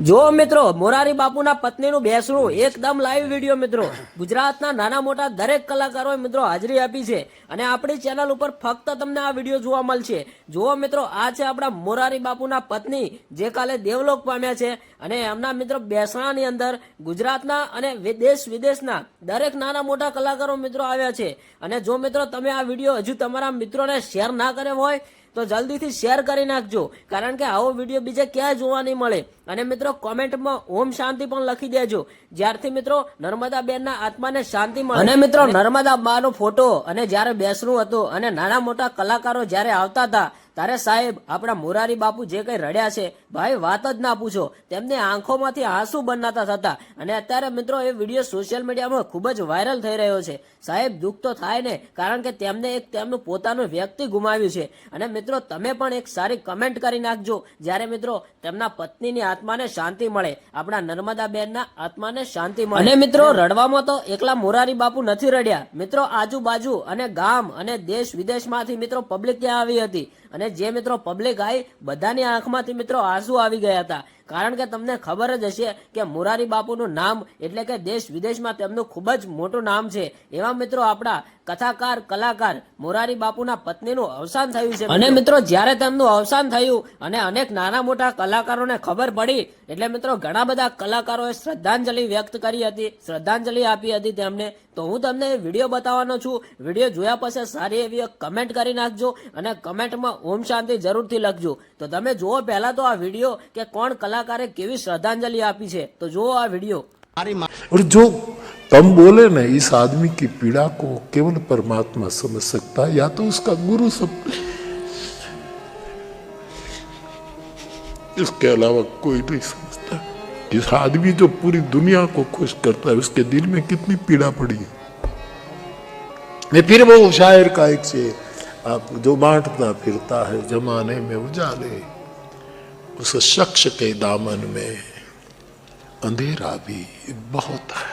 જો મિત્રો, મોરારી બાપુના પત્નીનું બેસણું એકદમ લાઈવ વીડિયો મિત્રો. ગુજરાતના નાના મોટા દરેક કલાકારોએ મિત્રો હાજરી આપી છે અને આપણી ચેનલ ઉપર ફક્ત તમને આ વીડિયો જોવા મળશે. જુઓ મિત્રો, આ છે આપણા મોરારી બાપુના પત્ની જે કાલે દેવલોક પામ્યા છે અને એમના મિત્રો બેસણાની અંદર ગુજરાતના અને દેશ વિદેશના દરેક નાના મોટા કલાકારો મિત્રો આવ્યા છે. અને જો મિત્રો તમે આ વીડિયો હજુ તમારા મિત્રોને શેર ના કર્યો હોય તો જલ્દીથી શેર કરી નાખજો. કારણ કે આવો વીડિયો બીજે ક્યાંય જોવા નહીં મળે. અને મિત્રો કોમેન્ટમાં ઓમ શાંતિ પણ લખી દેજો. જ્યારથી મિત્રો નર્મદા બેનના આત્માને શાંતિ મળે. અને મિત્રો નર્મદા બાનો ફોટો અને જ્યારે બેસણું હતું અને નાના મોટા કલાકારો જ્યારે આવતા હતા ત્યારે સાહેબ આપણા મોરારી બાપુ જે કઈ રડ્યા છે ભાઈ વાત જ ના પૂછો. તેમને આંખોમાંથી આંસુ બનાતા થતા. અને અત્યારે મિત્રો એ વીડિયો સોશિયલ મીડિયામાં ખૂબ જ વાયરલ થઈ રહ્યો છે. સાહેબ દુઃખ તો થાય ને કારણ કે તેમને એક તેમનું પોતાનું વ્યક્તિ ગુમાવ્યું છે. અને મિત્રો તમે પણ એક સારી કમેન્ટ કરી નાખજો. જ્યારે મિત્રો તેમના પત્નીની આત્માને શાંતિ મળે આપણા નર્મદા બેનના આત્માને શાંતિ મળે. અને મિત્રો રડવામાં તો એકલા મોરારી બાપુ નથી રડ્યા. મિત્રો આજુબાજુ અને ગામ અને દેશ વિદેશમાંથી મિત્રો પબ્લિક ત્યાં આવી હતી. અને જે મિત્રો પબ્લિક આવી બધાની આંખમાંથી મિત્રો આંસુ આવી ગયા હતા. કારણ કે તમને ખબર જ હશે કે મોરારી બાપુનું નામ એટલે કે દેશ વિદેશમાં તેમનું ખૂબ જ મોટું નામ છે. એવા મિત્રો આપણા કથાકાર, કલાકાર મોરારી બાપુના પત્નીનું અવસાન થયું છે. અને મિત્રો, જ્યારે તેમનું અવસાન થયું અને અનેક નાના મોટા કલાકારોને ખબર પડી, એટલે મિત્રો, ઘણા બધા કલાકારોએ શ્રદ્ધાંજલિ વ્યક્ત કરી હતી, શ્રદ્ધાંજલિ આપી હતી તેમને. તો હું તમને વીડિયો બતાવવાનો છું. વીડિયો જોયા પછી સારી એવી કમેન્ટ કરી નાખજો અને કમેન્ટમાં ઓમ શાંતિ જરૂરથી લખજો. તો તમે જુઓ પહેલા તો આ વીડિયો કે કોણ કલાકારે કેવી શ્રદ્ધાંજલિ આપી છે તો જુઓ આ વિડીયો और जो तम बोले ना इस आदमी की पीड़ा को केवल परमात्मा समझ सकता है या तो उसका गुरु सब इसके अलावा कोई नहीं समझता इस आदमी जो पूरी दुनिया को खुश करता है उसके दिल में कितनी पीड़ा पड़ी है मैं फिर वो शायर का एक से आप जो बांटता फिरता है जमाने में उजाले उस शख्स के दामन में अंधेरा भी बहुत है